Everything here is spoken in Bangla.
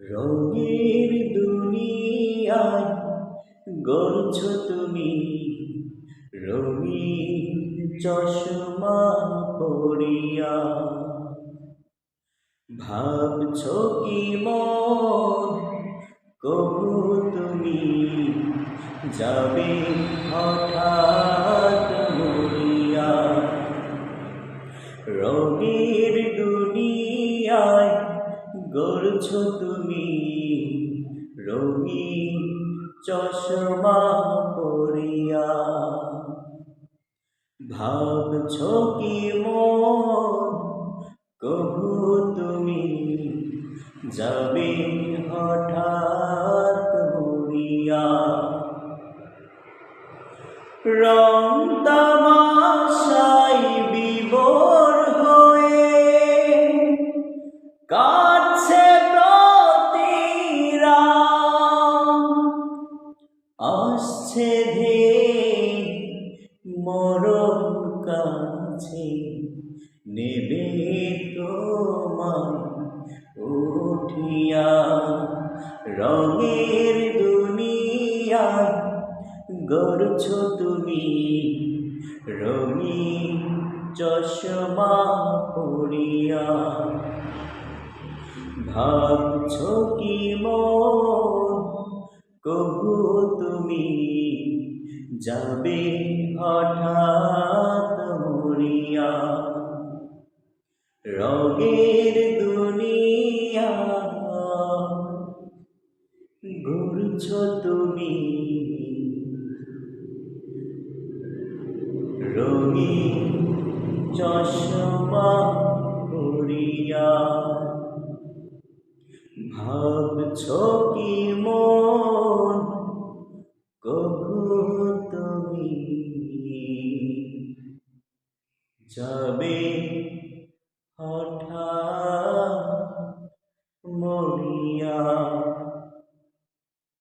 রঙের দুনিয়ায় গড়ছ তুমি। রঙিন চশমা পড়িয়া ভাবছ কি মন? কবু তুমি যাবে হঠাৎ মরিয়া। রঙের দুনিয়ায় গড়ছ তুমি রঙিন চশমা পড়িয়া ভাবছ কি মন? তুমি যাবে হঠাৎ মরিয়া? রং তামাশাই বিবর আসছে ধে মরণ কাছে নেবে তোমার উঠিয়া। রঙের দুনিয়া গড়ছ তুমি, রঙিন চশমা পড়িয়া ভাবছ কি মন কবু তুমি যাবে হঠাৎ মরিয়া। রঙের দুনিয়া ঘুরছ তুমি। রঙিন চশমা পড়িয়া ভাবছ কি মন যাবে হঠাৎ মরিয়া